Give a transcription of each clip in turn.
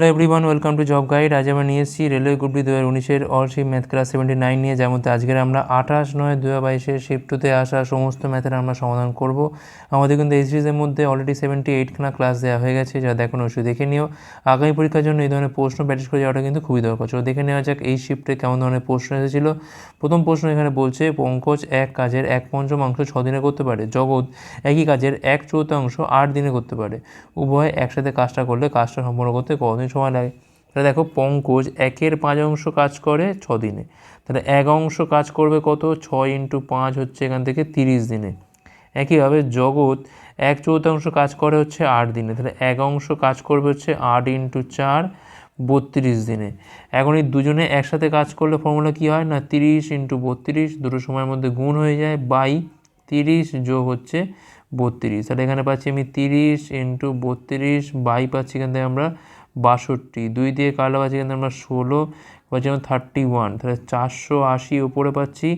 Hello everyone welcome to job guide আজ আমরা নিয়ে এসেছি রেলওয়ে গ্রুপ ডি দু হাজার উনিশের all shift math class seventy nine নিয়ে যেমন আজকের আমরা আঠাশ নয় দু হাজার বাইশের শিফট টুতে আসা সমস্ত ম্যাথের আমরা সমাধান করব। আমাদের কিন্তু এই সিরিজের মধ্যে অলরেডি সেভেন্টি এইটখানা ক্লাস দেওয়া হয়ে গেছে, যা দেখুন অবশ্যই দেখে নিও। আগামী পরীক্ষার জন্য এই ধরনের প্রশ্ন প্র্যাকটিস করে যাওয়াটা কিন্তু খুবই দরকার। চলো দেখে নেওয়া যাক এই শিফটে কেমন ধরনের প্রশ্ন এসেছিল। প্রথম প্রশ্ন এখানে বলছে, পঙ্কজ এক কাজের এক পঞ্চমাংশ ছ দিনে করতে পারে, জগৎ একই কাজের এক চতুর্থাংশ আট দিনে করতে পারে। উভয় একসাথে কাজটা করলে কাজটা সম্পূর্ণ করতে কতদিন সময় লাগে। তাহলে দেখো পঙ্কজ একের পাঁচ অংশ কাজ করে ছ দিনে। তাহলে এক অংশ কাজ করবে কত? ছয় ইন্টু পাঁচ হচ্ছে এখান থেকে তিরিশ দিনে। একইভাবে জগৎ এক চৌথাংশ কাজ করে হচ্ছে আট দিনে। তাহলে এক অংশ কাজ করবে হচ্ছে আট ইন্টু চার, বত্রিশ দিনে। এখন এই দুজনে একসাথে কাজ করলে ফর্মুলা কী হয়? না, তিরিশ ইন্টু বত্রিশ, দুটো সময়ের মধ্যে গুণ হয়ে যায় বাই তিরিশ যোগ হচ্ছে বত্রিশ। তাহলে এখানে পাচ্ছি আমি তিরিশ ইন্টু বত্রিশ, বাই পাচ্ছি এখান থেকে আমরা বাষট্টি। দুই দিয়ে পাচ্ছি এখানে আমরা ষোলো পাচ্ছি আমরা থার্টি ওয়ান তাহলে চারশো আশি ওপরে পাচ্ছি,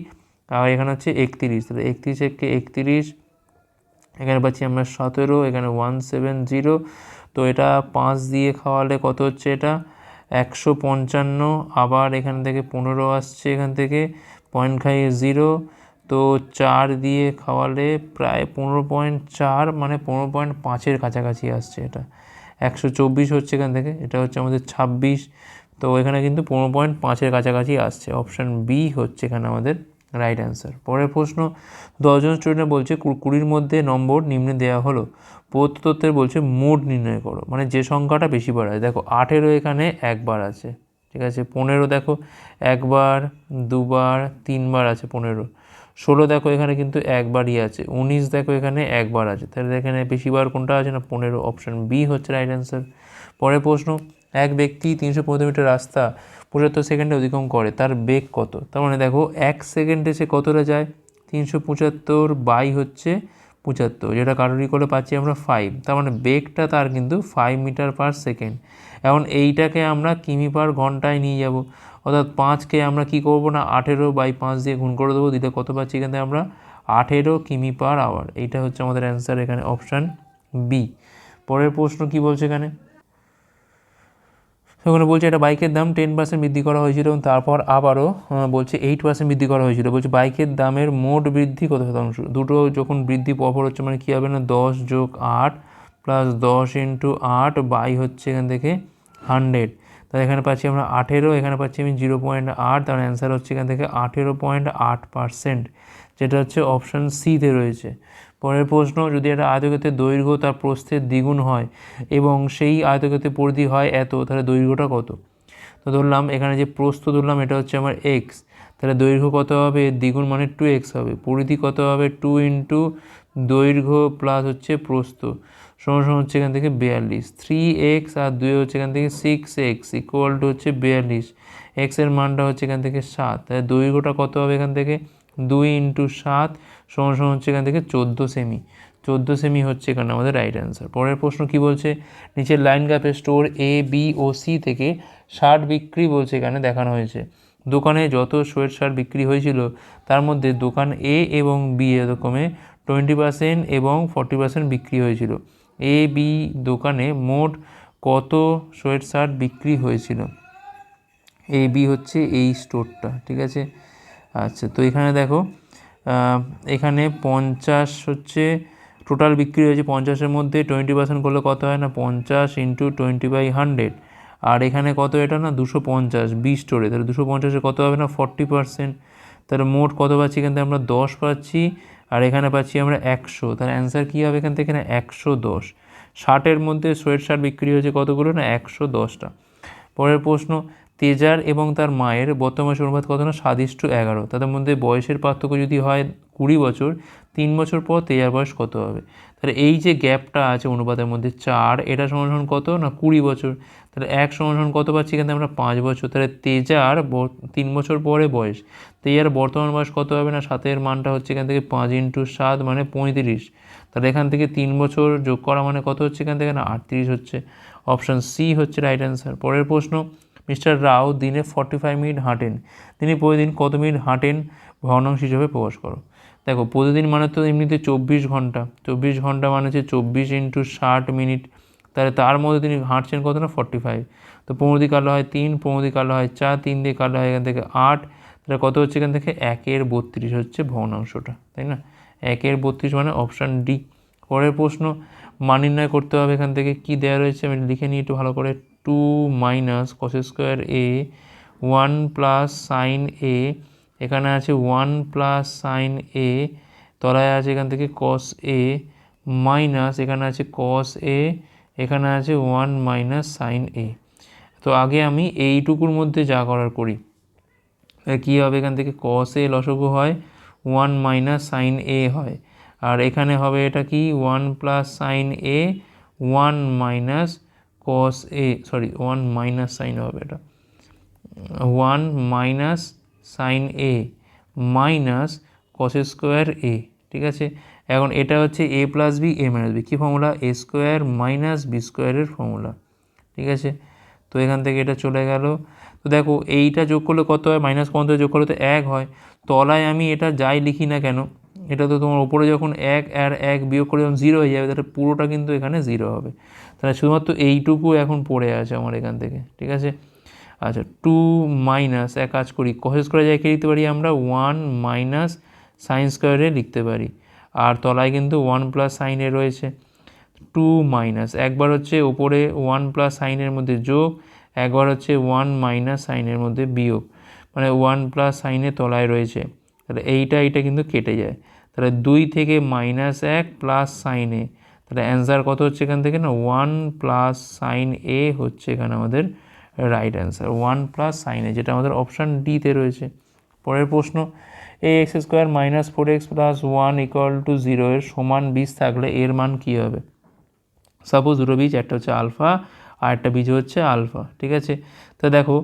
আর এখানে হচ্ছে একত্রিশ, তাহলে একত্রিশ একে একত্রিশ, এখানে পাচ্ছি আমরা সতেরো, এখানে ওয়ান সেভেন জিরো তো এটা পাঁচ দিয়ে খাওয়ালে কত হচ্ছে এটা? একশো পঞ্চান্ন, আবার এখান থেকে পনেরো আসছে এখান থেকে পয়েন্ট খাইয়ে জিরো তো চার দিয়ে খাওয়ালে প্রায় পনেরো পয়েন্ট চার মানে পনেরো পয়েন্ট পাঁচের কাছাকাছি আসছে এটা। একশো চব্বিশ হচ্ছে এখান থেকে, এটা হচ্ছে আমাদের ছাব্বিশ। তো এখানে কিন্তু পনেরো পয়েন্ট পাঁচের কাছাকাছি আসছে। অপশান বি হচ্ছে এখানে আমাদের রাইট অ্যান্সার পরের প্রশ্ন, দশজন স্টুডেন্ট বলছে কুড়ির মধ্যে নম্বর নিম্নে দেওয়া হলো। প্রদত্ত বলছে মোট নির্ণয় করো। মানে যে সংখ্যাটা বেশি বার হয় দেখো, আঠেরো এখানে একবার আছে। ঠিক আছে, পনেরো দেখো, একবার, দুবার, তিনবার আছে পনেরো। ষোলো দেখো এখানে কিন্তু একবারই আছে, উনিশ দেখো এখানে একবার আছে। তাহলে এখানে বেশিবার কোনটা আছে না? পনেরো অপশান বি হচ্ছে রাইট অ্যান্সার পরের প্রশ্ন, এক ব্যক্তি তিনশো পনেরো মিটার রাস্তা পঁচাত্তর সেকেন্ডে অতিক্রম করে, তার বেগ কত? তার মানে দেখো, এক সেকেন্ডে সে কতটা যায়? তিনশো পঁচাত্তর বাই হচ্ছে পঁচাত্তর, যেটা কারোরই করে পাচ্ছি আমরা ফাইভ তার মানে বেগটা তার কিন্তু ফাইভ মিটার পার সেকেন্ড এখন এইটাকে আমরা কিমি পার ঘন্টায় নিয়ে যাব। অর্থাৎ পাঁচকে আমরা কি করব না, আঠেরো বাই পাঁচ দিয়ে গুণ করে দেবো দিলে কত পাচ্ছি এখান আমরা? আঠেরো কিমি পার আওয়ার এইটা হচ্ছে আমাদের অ্যান্সার এখানে অপশান বি পরের প্রশ্ন কি বলছে এখানে? সেখানে বলছে এটা বাইকের দাম টেন পার্সেন্ট বৃদ্ধি করা হয়েছিল এবং তারপর আবারও বলছে এইট পার্সেন্ট বৃদ্ধি করা হয়েছিল। বলছে বাইকের দামের মোট বৃদ্ধি কত শতাংশ? দুটো যখন বৃদ্ধি পরপর হচ্ছে মানে কী হবে না, দশ যোগ আট প্লাস দশ ইন্টু আট বাই হচ্ছে এখান থেকে হান্ড্রেড তাহলে এখানে পাচ্ছি আমরা আঠেরো, এখানে পাচ্ছি আমি জিরো পয়েন্ট আট তার অ্যান্সার হচ্ছে এখান থেকে আঠেরো পয়েন্ট আট পার্সেন্ট যেটা হচ্ছে অপশান সিতে রয়েছে। পরের প্রশ্ন, যদি একটা আয়তক্ষেত্রের দৈর্ঘ্য তার প্রস্থের দ্বিগুণ হয় এবং সেই আয়তক্ষেত্রের পরিধি হয় এত, তাহলে দৈর্ঘ্যটা কত? তো ধরলাম এখানে যে প্রস্থ ধরলাম, এটা হচ্ছে আমার এক্স তাহলে দৈর্ঘ্য কত হবে? দ্বিগুণ মানে টু এক্স হবে। পরিধি কত হবে? টু ইন্টু দৈর্ঘ্য প্লাস হচ্ছে প্রস্থ। সমান সমান হচ্ছে এখান থেকে বিয়াল্লিশ। থ্রি এক্স আর দুই হচ্ছে এখান থেকে সিক্স এক্স ইকুয়াল টু হচ্ছে বিয়াল্লিশ। এক্সের মানটা হচ্ছে এখান থেকে সাত। তাহলে দৈর্ঘ্যটা কত হবে এখান থেকে? দুই ইন্টু সাত সমান সমান হচ্ছে এখান থেকে চোদ্দ সেমি চোদ্দ সেমি হচ্ছে এখানে আমাদের রাইট অ্যান্সার পরের প্রশ্ন কি বলছে? নিচের লাইন গ্যাপের স্টোর এ বি ও সি থেকে শার্ট বিক্রি বলছে এখানে দেখানো হয়েছে। দোকানে যত সোয়েট শার্ট বিক্রি হয়েছিল, তার মধ্যে দোকান এ এবং বি এরকমে টোয়েন্টি পার্সেন্ট এবং ফর্টি পার্সেন্ট বিক্রি হয়েছিল। এ বি দোকানে মোট কত সোয়েট শার্ট বিক্রি হয়েছিল? এ বি হচ্ছে এই স্টোরটা, ঠিক আছে? আচ্ছা তো এখানে দেখো এখানে পঞ্চাশ হচ্ছে, টোটাল বিক্রি হয়েছে পঞ্চাশের মধ্যে টোয়েন্টি পার্সেন্ট করলে কত হয় না? পঞ্চাশ ইন্টু টোয়েন্টি বাই হান্ড্রেড। আর এখানে কত এটা না? দুশো পঞ্চাশ, বি স্টোরে। তাহলে দুশো পঞ্চাশে কত হবে না? Forty percent. তাহলে মোট কত পাচ্ছি এখান থেকে? আমরা দশ পাচ্ছি আর এখানে পাচ্ছি আমরা একশো। তাহলে অ্যান্সার কী হবে এখান থেকে? না একশো দশ। ষাটের মধ্যে সোয়েট শার্ট বিক্রি হয়েছে কতগুলো না? একশো দশটা। পরের প্রশ্ন, তেজার এবং তার মায়ের বর্তমান অনুপাত কত না? সাদিষ্ট এগারো। তাদের মধ্যে বয়সের পার্থক্য যদি হয় কুড়ি বছর, তিন বছর পর তেজার বয়স কত হবে? তাহলে এই যে গ্যাপটা আছে অনুপাতের মধ্যে, চার, এটা সমান কত না? কুড়ি বছর। তাহলে এক সমান কত পাচ্ছি? এখানে আমরা পাঁচ বছর। তাহলে তেজার তিন বছর পরে বয়স। তেজার বর্তমান বয়স কত হবে না? সাতের মানটা হচ্ছে এখান থেকে পাঁচ ইন্টু সাত মানে পঁয়ত্রিশ। তাহলে এখান থেকে তিন বছর যোগ করা মানে কত হচ্ছে এখান থেকে না? আটত্রিশ হচ্ছে। অপশান সি হচ্ছে রাইট অ্যান্সার পরের প্রশ্ন, মিস্টার রাও দিনে ফর্টি ফাইভ মিনিট হাঁটেন। তিনি প্রতিদিন কত মিনিট হাঁটেন? ভগ্নাংশ হিসেবে প্রকাশ করো। দেখো, প্রতিদিন মানে তো এমনিতে চব্বিশ ঘণ্টা। চব্বিশ ঘণ্টা মানে হচ্ছে চব্বিশ ইন্টু ষাট মিনিট। তাহলে তার মধ্যে তিনি হাঁটছেন কত না ফর্টি ফাইভ তো পনেরো দিয়ে কাটলে হয় তিন, পনেরো দিয়ে কাটলে হয় চার, তিন দিয়ে কাটলে হয় এখান থেকে আট। তাহলে কত হচ্ছে এখান থেকে? একের বত্রিশ হচ্ছে ভগ্নাংশটা, তাই না? একের বত্রিশ মানে অপশান ডি পরের প্রশ্ন, মান নির্ণয় করতে হবে এখান থেকে। কি দেওয়া রয়েছে? আমি লিখে নিই একটু ভালো করে। Two minus cos square A one plus sine A এখানে আছে ওয়ান প্লাস সাইন এ তলায় আছে এখান থেকে কস এ মাইনাস এখানে আছে কস এ এখানে আছে ওয়ান মাইনাস সাইন এ তো আগে আমি এইটুকুর মধ্যে যা করার করি কী হবে এখান থেকে কস এ লসগু হয় ওয়ান মাইনাস সাইন এ হয়। আর এখানে হবে এটা কি one plus sine A one minus cos A sorry one minus sine হবে এটা। One minus sine A minus cos square A ঠিক আছে? এখন এটা হচ্ছে A plus B A minus B key formula A square minus B স্কোয়ারের formula ঠিক আছে? তো এখান থেকে এটা চলে গেল। তো দেখো, এইটা যোগ করলে কত হয়? মাইনাস পঞ্চাশ যোগ করলে তো এক হয়। তলায় আমি এটা যাই লিখি না কেন, এটা তো তোমার উপরে যখন এক আর এক বিয়োগ করে যখন জিরো হয়ে যাবে, তাহলে পুরোটা কিন্তু এখানে জিরো হবে। তাহলে শুধুমাত্র এইটুকু এখন পড়ে আছে আমার এখান থেকে। ঠিক আছে? আচ্ছা টু মাইনাস এক কাজ করি। কস স্কোয়ারে যাই লিখতে পারি আমরা? ওয়ান মাইনাস সাইন স্কোয়ারে লিখতে পারি। আর তলায় কিন্তু ওয়ান প্লাস সাইনে রয়েছে টু মাইনাস একবার হচ্ছে ওপরে ওয়ান প্লাস সাইনের মধ্যে যোগ, একবার হচ্ছে ওয়ান মাইনাস সাইনের মধ্যে বিয়োগ। মানে ওয়ান প্লাস সাইনের তলায় রয়েছে। তাহলে এইটা এইটা কিন্তু কেটে যায়। তাহলে দুই থেকে মাইনাস এক প্লাস সাইন তাহলে অ্যান্সার কত হচ্ছে এখান থেকে না? ওয়ান প্লাস সাইন এ হচ্ছে এখানে আমাদের right answer one plus sine A, যেটা আমাদের অপশান ডিতে রয়েছে। পরের প্রশ্ন এ x square minus four x plus one equal to zero এর সমান বীজ থাকলে এর মান কী হবে? সাপোজ দুটো বীজ, একটা হচ্ছে আলফা আর একটা বীজ হচ্ছে আলফা ঠিক আছে? তো দেখো,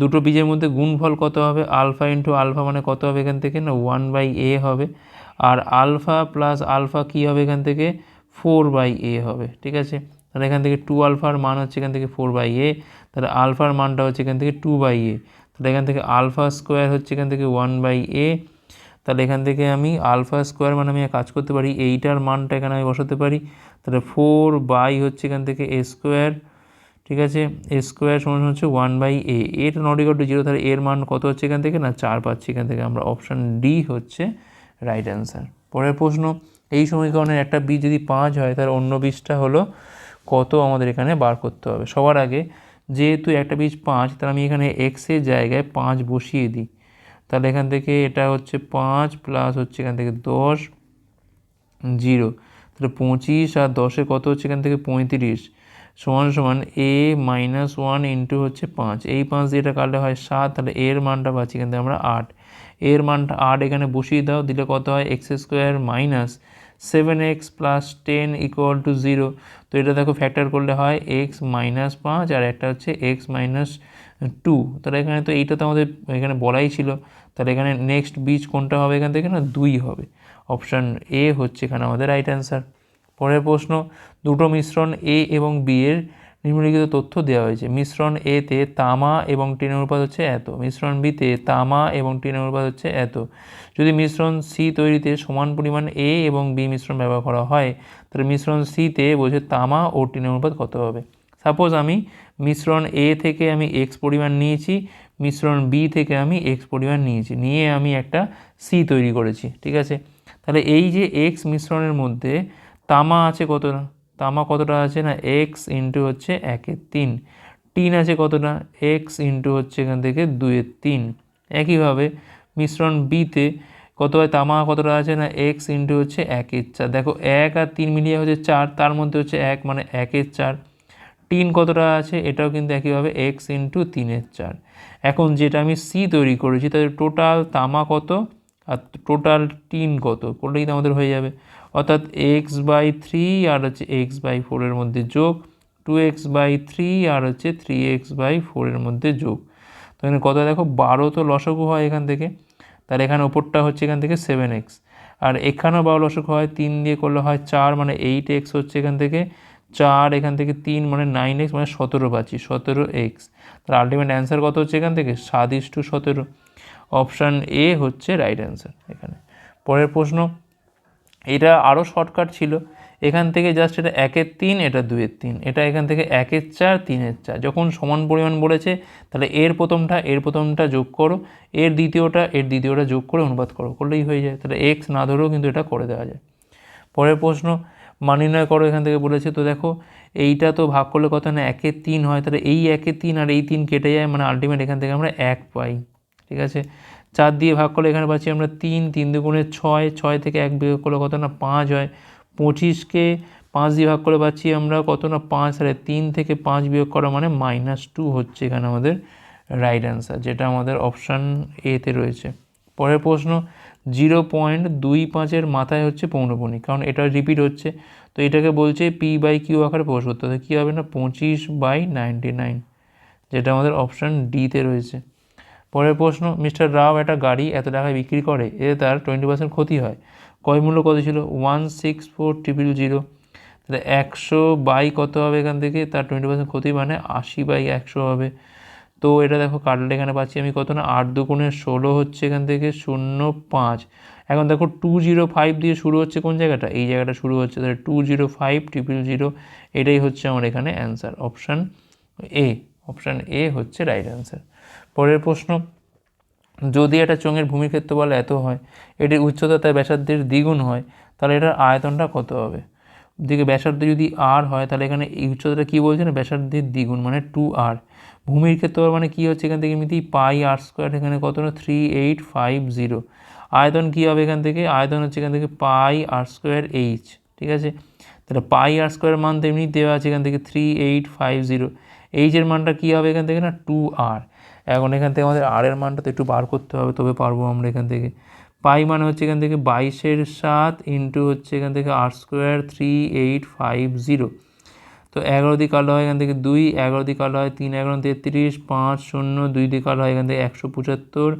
দুটো বীজের মধ্যে গুণফল কত হবে? আলফা ইন্টু আলফা মানে কত হবে এখান থেকে? না ওয়ান বাই এ হবে। আর আলফা প্লাস আলফা কী হবে এখান থেকে? ফোর বাই এ হবে, ঠিক আছে? তাহলে এখান থেকে টু আলফার মান হচ্ছে এখান থেকে ফোর বাই এ তাহলে আলফার মানটা হচ্ছে এখান থেকে টু বাই এ তাহলে এখান থেকে আলফা স্কোয়ার হচ্ছে এখান থেকে ওয়ান বাই এ তাহলে এখান থেকে আমি আলফা স্কোয়ার মানে আমি কাজ করতে পারি, এইটার মানটা এখানে আমি বসাতে পারি। তাহলে ফোর বাই হচ্ছে এখান থেকে এ স্কোয়ার, ঠিক আছে? এ স্কোয়ার সমান হচ্ছে ওয়ান বাই এ। এটা নট ইকাল টু জিরো তাহলে এর মান কত হচ্ছে এখান থেকে? না, চার পাচ্ছি এখান থেকে। আমরা অপশান ডি হচ্ছে রাইট অ্যান্সার পরের প্রশ্ন, এই সমীকরণের একটা বীজ যদি পাঁচ হয়, তাহলে অন্য বীজটা হলো কত আমাদের এখানে বার করতে হবে? সবার আগে যেহেতু একটা বীজ পাঁচ, তাহলে আমি এখানে এক্সের জায়গায় পাঁচ বসিয়ে দিই। তাহলে এখান থেকে এটা হচ্ছে পাঁচ প্লাস হচ্ছে এখান থেকে দশ জিরো তাহলে পঁচিশ আর দশে কত হচ্ছে এখান থেকে পঁয়ত্রিশ? সমান সমান এ মাইনাস ওয়ান ইন্টু হচ্ছে পাঁচ। এই পাঁচ দিয়ে এটা কাটলে হয় সাত, তাহলে এর মানটা পাচ্ছি এখান থেকে আমরা আট। এর মানটা আট এখানে বসিয়ে দাও, দিলে কত হয়? X square minus seven x plus ten equal to zero তো এটা দেখো ফ্যাক্টর করলে হয় এক্স মাইনাস পাঁচ আর একটা হচ্ছে এক্স মাইনাস টু তাহলে এখানে তো এইটা তো আমাদের এখানে বলাই ছিল। তাহলে এখানে নেক্সট বীজ কোনটা হবে? এখান থেকে না দুই হবে। অপশান এ হচ্ছে এখানে আমাদের রাইট অ্যান্সার পরের প্রশ্ন, দুটো মিশ্রণ এ এবং বি এর নিম্নলিখিত তথ্য দেওয়া হয়েছে। মিশ্রণ এতে তামা এবং টিনের অনুপাত হচ্ছে এত। মিশ্রণ বিতে তামা এবং টিনের অনুপাত হচ্ছে এত। যদি মিশ্রণ সি তৈরিতে সমান পরিমাণ এ এবং বি মিশ্রণ ব্যবহার করা হয়, তাহলে মিশ্রণ সিতে বোঝে তামা ও টিনের অনুপাত কত হবে? সাপোজ আমি মিশ্রণ এ থেকে আমি এক্স পরিমাণ নিয়েছি, মিশ্রণ বি থেকে আমি এক্স পরিমাণ নিয়েছি, নিয়ে আমি একটা সি তৈরি করেছি, ঠিক আছে? তাহলে এই যে এক্স মিশ্রণের মধ্যে তামা আছে কতটা? তামা কতটা আছে না? এক্স ইন্টু হচ্ছে একের তিন। টিন আছে কতটা? এক্স ইন্টু হচ্ছে এখান থেকে দুয়ের তিন। একইভাবে মিশ্রণ বিতে কত হয়? তামা কতটা আছে না? এক্স ইন্টু হচ্ছে একের চার। দেখো, এক আর তিন মিলিয়ে হচ্ছে চার, তার মধ্যে হচ্ছে এক মানে একের চার। টিন কতটা আছে? এটাও কিন্তু একইভাবে এক্স ইন্টু তিনের চার। এখন যেটা আমি সি তৈরি করেছি, তাদের টোটাল তামা কত? আর টোটাল টিন কত? করলেই তো আমাদের হয়ে যাবে। অর্থাৎ এক্স বাই থ্রি আর হচ্ছে এক্স বাই ফোরের মধ্যে যোগ টু এক্স বাই থ্রি আর হচ্ছে থ্রি এক্স বাই ফোরের মধ্যে যোগ। তো এখানে কত দেখো? বারো তো লসগু হয় এখান থেকে। তাহলে এখানে ওপরটা হচ্ছে এখান থেকে সেভেন এক্স আর এখানেও বারো লসগু হয়, তিন দিয়ে করলে হয় চার মানে এইট এক্স হচ্ছে এখান থেকে। চার এখান থেকে তিন মানে নাইন এক্স মানে সতেরো পাচ্ছি, সতেরো এক্স তাহলে আলটিমেট অ্যান্সার কত হচ্ছে এখান থেকে? সাত টু সতেরো। অপশান এ হচ্ছে রাইট অ্যান্সার এখানে। পরের প্রশ্ন, এটা আরও শর্টকাট ছিল। এখান থেকে জাস্ট এটা একের তিন, এটা দুয়ের তিন। এটা এখান থেকে একের চার, তিনের চার। যখন সমান পরিমাণ বলেছে, তাহলে এর প্রথমটা এর প্রথমটা যোগ করো। এর দ্বিতীয়টা এর দ্বিতীয়টা যোগ করে অনুপাত করো। করলেই হয়ে যায়। তাহলে এক্স না ধরেও কিন্তু এটা করে দেওয়া যায়। পরের প্রশ্ন মান করো এখান থেকে বলেছে। তো দেখো, এইটা তো ভাগ করলে কত না? একের তিন হয়। তাহলে এই একে তিন আর এই তিন কেটে যায় মানে আলটিমেট এখান থেকে আমরা এক পাই। ঠিক আছে? চার দিয়ে ভাগ করলে এখানে পাচ্ছি আমরা তিন। তিন দুগুণে ছয় ছয় থেকে এক বিয়োগ করলে কত না? পাঁচ হয়। পঁচিশকে পাঁচ দিয়ে ভাগ করে পাচ্ছি আমরা কত না? পাঁচ। সাড়ে তিন থেকে পাঁচ বিয়োগ করা মানে মাইনাস টু হচ্ছে এখানে আমাদের রাইট অ্যান্সার যেটা আমাদের অপশান এতে রয়েছে। পরের প্রশ্ন জিরো পয়েন্ট দুই পাঁচের মাথায় হচ্ছে পৌনপণি কারণ এটা রিপিট হচ্ছে। তো এটাকে বলছে পি বাই কিউ আকারে প্রকাশ করতে হবে। কী হবে না? পঁচিশ বাই নাইনটি নাইন যেটা আমাদের অপশান ডিতে রয়েছে। পরের প্রশ্ন, মিস্টার রাও একটা গাড়ি এত টাকায় বিক্রি করে, এতে তার টোয়েন্টি পার্সেন্ট ক্ষতি হয়। কয় মূল্য কত ছিল? One six four triple zero তাহলে একশো বাই কত হবে এখান থেকে? তার টোয়েন্টি পার্সেন্ট ক্ষতি মানে আশি বাই একশো হবে। তো এটা দেখো কাটলে এখানে পাচ্ছি আমি কত না? আট দুগুণে ষোলো হচ্ছে এখান থেকে শূন্য পাঁচ। এখন দেখো টু জিরো ফাইভ দিয়ে শুরু হচ্ছে কোন জায়গাটা? এই জায়গাটা শুরু হচ্ছে। তাহলে two zero five triple zero এটাই হচ্ছে আমার এখানে answer option A option A হচ্ছে রাইট অ্যান্সার পরের প্রশ্ন, যদি একটা চোঙের ভূমির ক্ষেত্রফল এত হয়, এটির উচ্চতা তার ব্যাসার্ধের দ্বিগুণ হয়, তাহলে এটার আয়তনটা কত হবে? দিকে ব্যাসার্ধ যদি আর হয়, তাহলে এখানে এই উচ্চতাটা কী বলছে না? ব্যাসার্ধের দ্বিগুণ মানে টু আর ভূমির ক্ষেত্রফল মানে কী হচ্ছে এখান থেকে এমনিতেই পাই আর স্কোয়ার এখানে কত না থ্রি এইট ফাইভ জিরো আয়তন কী হবে এখান থেকে? আয়তন হচ্ছে এখান থেকে পাই আর স্কোয়ার এইচ ঠিক আছে? তাহলে পাই আর স্কোয়ার মান তো এমনি দেওয়া আছে এখান থেকে থ্রি এইট ফাইভ জিরো এইচের মানটা কী হবে এখান থেকে না? টু আর এখন এখান থেকে আমাদের আর এর মানটা তো একটু বার করতে হবে, তবে পারব আমরা এখান থেকে। পাই মানে হচ্ছে এখান থেকে বাইশের সাত ইন্টু হচ্ছে এখান থেকে আর square three eight five zero তো এগারো দিয়ে কালো হয় এখান থেকে দুই, এগারো দিয়ে কালো হয় তিন, এগারো, তেত্রিশ, পাঁচ, শূন্য, দুই দিয়ে কালো হয় এখান থেকে একশো পঁচাত্তর।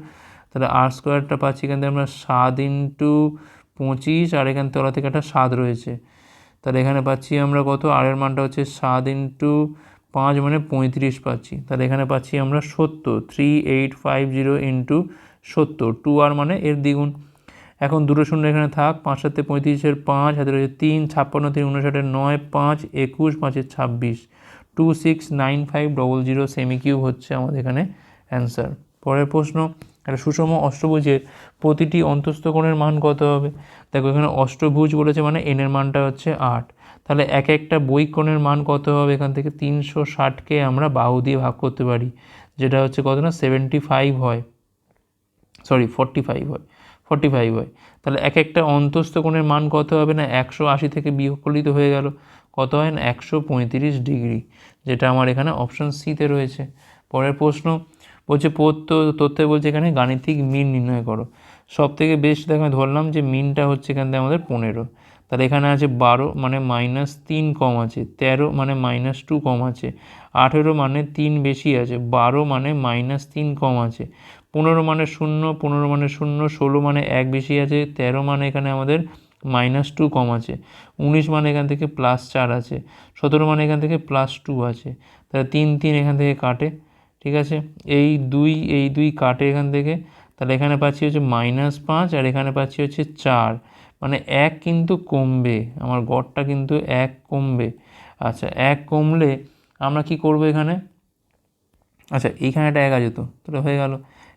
তাহলে আর স্কোয়ারটা পাচ্ছি এখান থেকে আমরা সাত ইন্টু পঁচিশ আর এখান তলা থেকে একটা সাত রয়েছে। তাহলে এখানে পাচ্ছি আমরা কত? আরের মানটা হচ্ছে সাত ইন্টু পাঁচ মানে পঁয়ত্রিশ পাচ্ছি। তাহলে এখানে পাচ্ছি আমরা সত্তর three eight five zero into সত্তর টু আর মানে এর দ্বিগুণ। এখন দুটো শূন্য এখানে থাক, পাঁচ সাথে পঁয়ত্রিশের পাঁচ, হাতে রয়েছে তিন, ছাপ্পান্ন, তিন, উনষাটের নয়, পাঁচ, একুশ পাঁচের ছাব্বিশ। Two, six, nine, five, double zero, semi cube হচ্ছে আমাদের এখানে অ্যান্সার। পরের প্রশ্ন, একটা সুষম অষ্টভুজের প্রতিটি অন্তস্থ কোণের মান কত হবে? দেখো, এখানে অষ্টভুজ বলেছে মানে এনের মানটা হচ্ছে আট। তাহলে এক একটা বই কোণের মান কত হবে? এখান থেকে তিনশো ষাটকে আমরা বাহু দিয়ে ভাগ করতে পারি, যেটা হচ্ছে কত না? সেভেন্টি ফাইভ হয়। সরি ফর্টি ফাইভ হয়। ফর্টি ফাইভ হয়। তাহলে এক একটা অন্তস্থ কোণের মান কত হবে না? একশো আশি থেকে বিয়োগ করলেই তো হয়ে গেল। কত হয় না? একশো পঁয়ত্রিশ ডিগ্রি, যেটা আমার এখানে অপশান সিতে রয়েছে। পরের প্রশ্ন বলছে পত্য তথ্যে বলছে এখানে গাণিতিক মিন নির্ণয় করো। সব থেকে বেশ দেখো ধরলাম যে মিনটা হচ্ছে এখান থেকে আমাদের পনেরো। তাহলে এখানে আছে বারো মানে মাইনাস তিন কম আছে, তেরো মানে মাইনাস টু কম আছে, আঠেরো মানে তিন বেশি আছে, বারো মানে মাইনাস তিন কম আছে। পনেরো মানে শূন্য, পনেরো মানে শূন্য, ষোলো মানে এক বেশি আছে, তেরো মানে এখানে আমাদের মাইনাস টু কম আছে, উনিশ মানে এখান থেকে প্লাস চার আছে, সতেরো মানে এখান থেকে প্লাস টু আছে, তাহলে তিন তিন এখান থেকে কাটে, ঠিক আছে? এই দুই এই দুই কাটে এখান থেকে, তাহলে এখানে পাচ্ছি হচ্ছে মাইনাস পাঁচ আর এখানে পাচ্ছি হচ্ছে চার মানে এক কিন্তু কমবে, আমার গড়টা কিন্তু এক কমবে আচ্ছা এক কমলে আমরা কি করব এখানে? আচ্ছা এইখানে একটা এক আছে তো, তাহলে হয়ে গেল।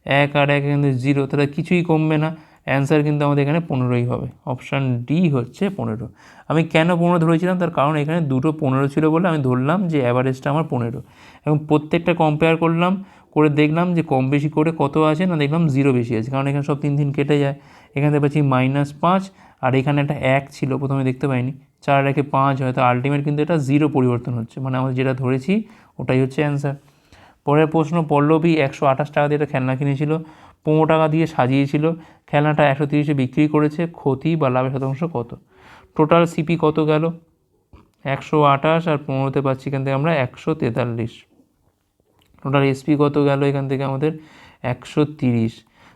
এক আর এক এখানে জিরো, তাহলে কিছুই কমবে না। অ্যান্সার কিন্তু আমাদের এখানে পনেরোই হবে। অপশান ডি হচ্ছে পনেরো। আমি কেন পনেরো ধরেছিলাম? তার কারণ এখানে দুটো পনেরো ছিল বলে আমি ধরলাম যে অ্যাভারেজটা আমার পনেরো। এবং প্রত্যেকটা কম্পেয়ার করলাম, করে দেখলাম যে কম বেশি করে কত আছে না দেখলাম জিরো বেশি আছে। কারণ এখানে সব তিন দিন কেটে যায়। এখানে পাচ্ছি মাইনাস পাঁচ, আর এখানে একটা এক ছিল, প্রথমে দেখতে পাইনি। চার রেখে পাঁচ হয়, তো আলটিমেট কিন্তু এটা জিরো পরিবর্তন হচ্ছে। মানে আমরা যেটা ধরেছি, ওটাই হচ্ছে অ্যান্সার পরের প্রশ্ন, পল্লবী একশো আঠাশ টাকা দিয়ে একটা খেলনা কিনেছিল, পনেরো টাকা দিয়ে সাজিয়েছিল, খেলনাটা একশো তিরিশে বিক্রি করেছে, ক্ষতি বা লাভের শতাংশ কত? টোটাল সিপি কত গেল? একশো আঠাশ আর পনেরোতে পাচ্ছি এখান থেকে আমরা একশো তেতাল্লিশ। টোটাল এসপি কত গেল এখান থেকে আমাদের? একশো তিরিশ।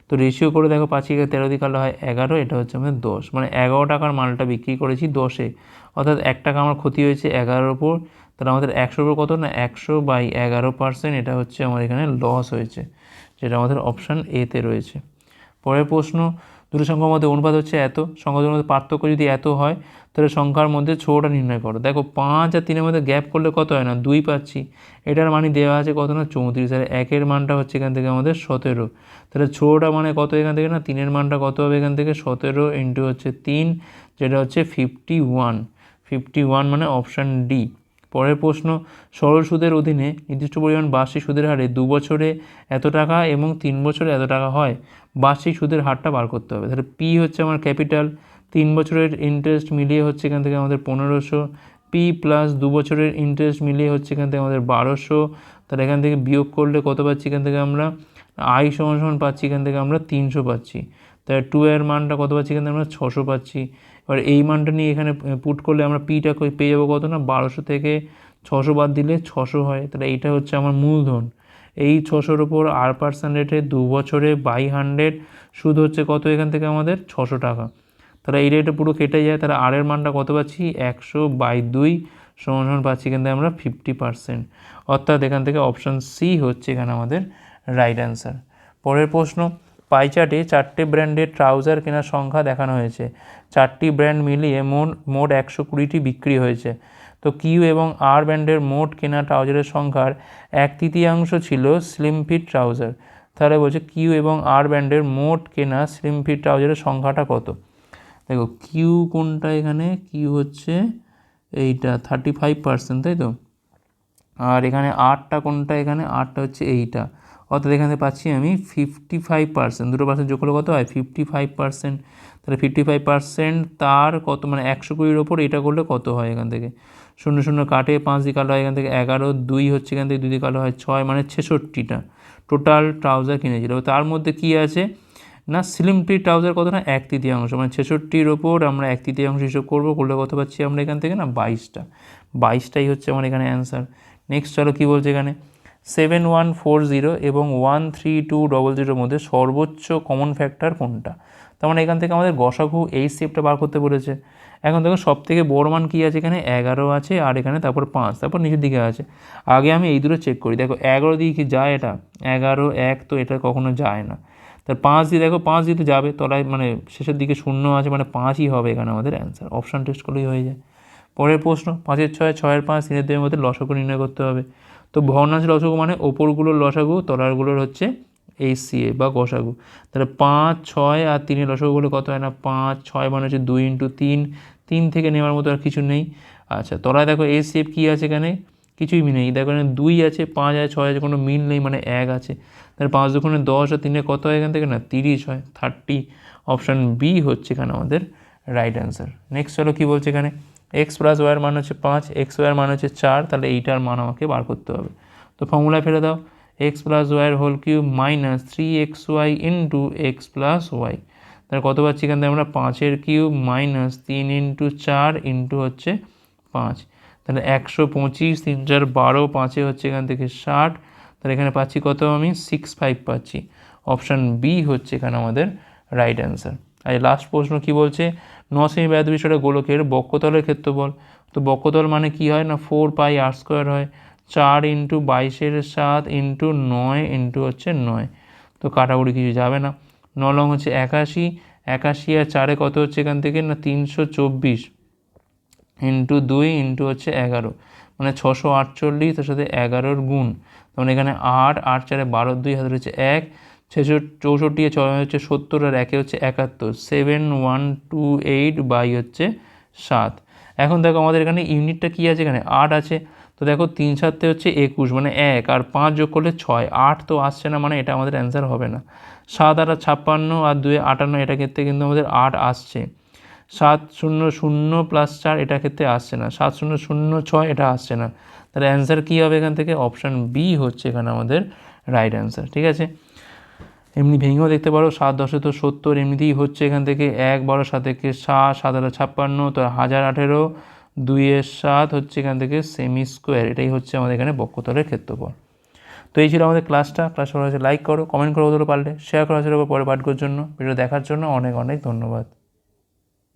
তো রেশিও করে দেখো পাঁচি তেরো দিকে কালো হয় এগারো, এটা হচ্ছে আমাদের দশ। মানে এগারো টাকার মালটা বিক্রি করেছি দশে। অর্থাৎ এক টাকা আমার ক্ষতি হয়েছে এগারোর ওপর। তাহলে আমাদের একশোর উপর কত না? একশো বাই এগারো পার্সেন্ট এটা হচ্ছে আমার এখানে লস হয়েছে, যেটা আমাদের অপশান এতে রয়েছে। পরের প্রশ্ন, দুটো সংখ্যার মধ্যে অনুপাত হচ্ছে এত সংখ্যা দুটোর মধ্যে পার্থক্য যদি এত হয়, তাহলে সংখ্যার মধ্যে ছোটোটা নির্ণয় করো। দেখো, পাঁচ আর তিনের মধ্যে গ্যাপ করলে কত হয় না? দুই পাচ্ছি। এটার মানে দেওয়া আছে কত না? চৌত্রিশ। আর একের মানটা হচ্ছে এখান থেকে আমাদের সতেরো। তাহলে ছোটোটা মানে কত এখান থেকে না? তিনের মানটা কত হবে এখান থেকে? সতেরো ইন্টু হচ্ছে তিন, যেটা হচ্ছে ফিফটি ওয়ান ফিফটি ওয়ান মানে অপশান ডি পরের প্রশ্ন, সরল সুদের অধীনে নির্দিষ্ট পরিমাণ বার্ষিক সুদের হারে দু বছরে এত টাকা এবং তিন বছরে এত টাকা হয়। বার্ষিক সুদের হারটা বার করতে হবে। তাহলে পি হচ্ছে আমার ক্যাপিটাল, তিন বছরের ইন্টারেস্ট মিলিয়ে হচ্ছে এখান থেকে আমাদের পনেরোশো। পি প্লাস দু বছরের ইন্টারেস্ট মিলিয়ে হচ্ছে এখান থেকে আমাদের বারোশো। তাহলে এখান থেকে বিয়োগ করলে কত পাচ্ছি এখান থেকে আমরা? আই সমান সমান পাচ্ছি এখান থেকে আমরা তিনশো পাচ্ছি। তাহলে টু এর মানটা কত পাচ্ছি এখান থেকে আমরা ছশো পাচ্ছি। এবার এই মানটা নিয়ে এখানে পুট করলে আমরা পিটা পেয়ে যাব কত না? বারোশো থেকে ছশো বাদ দিলে ছশো হয়। তাহলে এইটা হচ্ছে আমার মূলধন। এই ছশোর ওপর আর পার্সেন্ট রেটে দু বছরে বাই হান্ড্রেড সুদ হচ্ছে কত এখান থেকে আমাদের? ছশো টাকা। তাহলে এই রেটে পুরো কেটে যায়। তাহলে আর এর মানটা কত পাচ্ছি? একশো বাই দুই সমান সমান পাচ্ছি এখান থেকে আমরা ফিফটি পার্সেন্ট অর্থাৎ এখান থেকে অপশান সি হচ্ছে এখানে আমাদের রাইট অ্যান্সার পরের প্রশ্ন পাইচার্টে চারটে ব্র্যান্ডের ট্রাউজার কেনার সংখ্যা দেখানো হয়েছে। চারটি ব্র্যান্ড মিলিয়ে মোট মোট একশো কুড়িটি বিক্রি হয়েছে। তো কিউ এবং আর ব্র্যান্ডের মোট কেনা ট্রাউজারের সংখ্যার এক তৃতীয়াংশ ছিল স্লিম ফিট ট্রাউজার। তাহলে বলছে কিউ এবং আর ব্র্যান্ডের মোট কেনা স্লিম ফিট ট্রাউজারের সংখ্যাটা কত? দেখো, কিউ কোনটা এখানে? কিউ হচ্ছে এইটা থার্টি ফাইভ পার্সেন্ট তাই তো? আর এখানে আটটা কোনটা? এখানে আটটা হচ্ছে এইটা। অর্থাৎ এখানে পাচ্ছি আমি ফিফটি ফাইভ পার্সেন্ট দুটো পার্সেন্ট যোগ করলে কত হয়? ফিফটি ফাইভ পার্সেন্ট তাহলে ফিফটি ফাইভ পার্সেন্ট তার কত মানে একশো কুড়ির ওপর এটা করলে কত হয় এখান থেকে? শূন্য শূন্য কাটে, পাঁচ দিয়ে কালো হয় এখান থেকে এগারো, দুই হচ্ছে এখান থেকে, দুই দিয়ে কালো হয় ছয় মানে ছেষট্টিটা। টোটাল ট্রাউজার কিনেছিল। তার মধ্যে কি আছে? না স্লিমটি ট্রাউজার কত না? এক তৃতীয়াংশ। মানে ছেষট্টির ওপর আমরা এক তৃতীয়াংশ হিসেব করব, করলে কত পাচ্ছি আমরা এখান থেকে না? বাইশটা। বাইশটাই হচ্ছে আমার এখানে অ্যান্সার নেক্সট চলো কী বলছে এখানে? সেভেন ওয়ান ফোর জিরো এবং ওয়ান থ্রি টু ডবল জিরোর মধ্যে সর্বোচ্চ কমন ফ্যাক্টর কোনটা? তার মানে এখান থেকে আমাদের গসাঘু এই শেপটা বার করতে বলেছে। এখন দেখো সব থেকে বড় মান কী আছে এখানে? এগারো আছে, আর এখানে তারপর পাঁচ, তারপর নিচের দিকে আছে। আগে আমি এই দুটো চেক করি। দেখো এগারো দিয়ে কি যায় এটা? এগারো, এক তো এটা কখনো যায় না। তার পাঁচ দিয়ে দেখো, পাঁচ দিয়ে তো যাবে। তলায় মানে শেষের দিকে শূন্য আছে মানে পাঁচই হবে এখানে আমাদের অ্যান্সার অপশান টেস্ট করলেই হয়ে যায়। পরের প্রশ্ন, পাঁচের ছয়, ছয়ের পাঁচ, তিনের দুয়ের মধ্যে লসগু নির্ণয় করতে হবে। তো ভগ্নাংশ লসাগু মানে ওপরগুলোর লসাগু, তলারগুলোর হচ্ছে এই সিএ বা গসাগু তাহলে পাঁচ, ছয় আর তিনের লসাগু বলে কত হয় না? পাঁচ, ছয় মানে হচ্ছে দুই ইন্টু তিন। তিন থেকে নেওয়ার মতো আর কিছু নেই। আচ্ছা তলায় দেখো এই সেপ কী আছে এখানে? কিছুই নেই। দেখো এখানে দুই আছে, পাঁচ আছে ছয় আছে, কোনো মিল নেই মানে এক আছে। তাহলে পাঁচ দুখানে দশ আর তিনে কত হয় এখান থেকে না? তিরিশ হয় থার্টি অপশান বি হচ্ছে এখানে আমাদের রাইট অ্যান্সার নেক্সট চলো কী বলছে এখানে? এক্স প্লাস ওয়ার মান হচ্ছে পাঁচ এক্স ওয়ার মান হচ্ছে চার, তাহলে এইটার মান আমাকে বার করতে হবে। তো ফর্মুলায় ফেলে দাও এক্স প্লাস ওয়াইয়ের whole cube minus three x y into x plus y তাহলে কত পাচ্ছি এখান থেকে আমরা? পাঁচের কিউব মাইনাস তিন ইন্টু চার ইন্টু হচ্ছে পাঁচ। তাহলে একশো পঁচিশ, তিন চার বারো, পাঁচে হচ্ছে এখান থেকে ষাট। তাহলে এখানে পাচ্ছি কত আমি? সিক্স ফাইভ পাচ্ছি। অপশান বি হচ্ছে এখানে আমাদের রাইট অ্যান্সার আর লাস্ট প্রশ্ন কি বলছে? নসেমি ব্যাধ বিষয়টা গোলকের বক্ষতলের ক্ষেত্রফল। তো বক্ষতল মানে কি হয় না? ফোর পাই আর স্কোয়ার হয়। চার ইন্টু বাইশের সাত ইন্টু নয় ইন্টু হচ্ছে নয়। তো কাটাকুটি কিছু যাবে না। ন লং হচ্ছে একাশি। একাশি আর চারে কত হচ্ছে এখান থেকে না? তিনশো চব্বিশ ইন্টু দুই ইন্টু হচ্ছে এগারো। মানে ছশো আটচল্লিশ, তার সাথে এগারোর গুণ। তখন এখানে আট আট চারে বারো, দুই হাজার হচ্ছে এক। ছেষট্টি, চৌষট্টি, ছয়, হচ্ছে সত্তর আর একে হচ্ছে একাত্তর। Seven one two eight by হচ্ছে সাত। এখন দেখো আমাদের এখানে ইউনিটটা কী আছে এখানে? আট আছে। তো দেখো তিন সাতে হচ্ছে একুশ মানে এক। আর পাঁচ যোগ করলে ছয়। আট তো আসছে না মানে এটা আমাদের অ্যান্সার হবে না। সাত আর ছাপ্পান্ন আর দুয়ে আটান্ন, এটা ক্ষেত্রে কিন্তু আমাদের আট আসছে। সাত শূন্য শূন্য প্লাস চার, এটা ক্ষেত্রে আসছে না। সাত শূন্য শূন্য ছয়, এটা আসছে না। তাহলে অ্যান্সার কী হবে এখান থেকে? অপশান বি হচ্ছে এখানে আমাদের রাইট অ্যান্সার ঠিক আছে? এমনি ভেঙেও দেখতে পারো, সাত দশে তো সত্তর, এমনিতেই হচ্ছে এখান থেকে এক, বারো, সাত থেকে সাত সাত হাজার ছাপ্পান্ন, তো হাজার আঠেরো দুইয়ের সাত হচ্ছে এখান থেকে সেমি স্কোয়ার এটাই হচ্ছে আমাদের এখানে বক্ষতলের ক্ষেত্রফল। তো এই ছিল আমাদের ক্লাসটা ক্লাস করা হয়েছে লাইক করো কমেন্ট করো ওদেরও পারলে শেয়ার করা হয়েছে পরে পাঠকর জন্য ভিডিও দেখার জন্য অনেক অনেক ধন্যবাদ।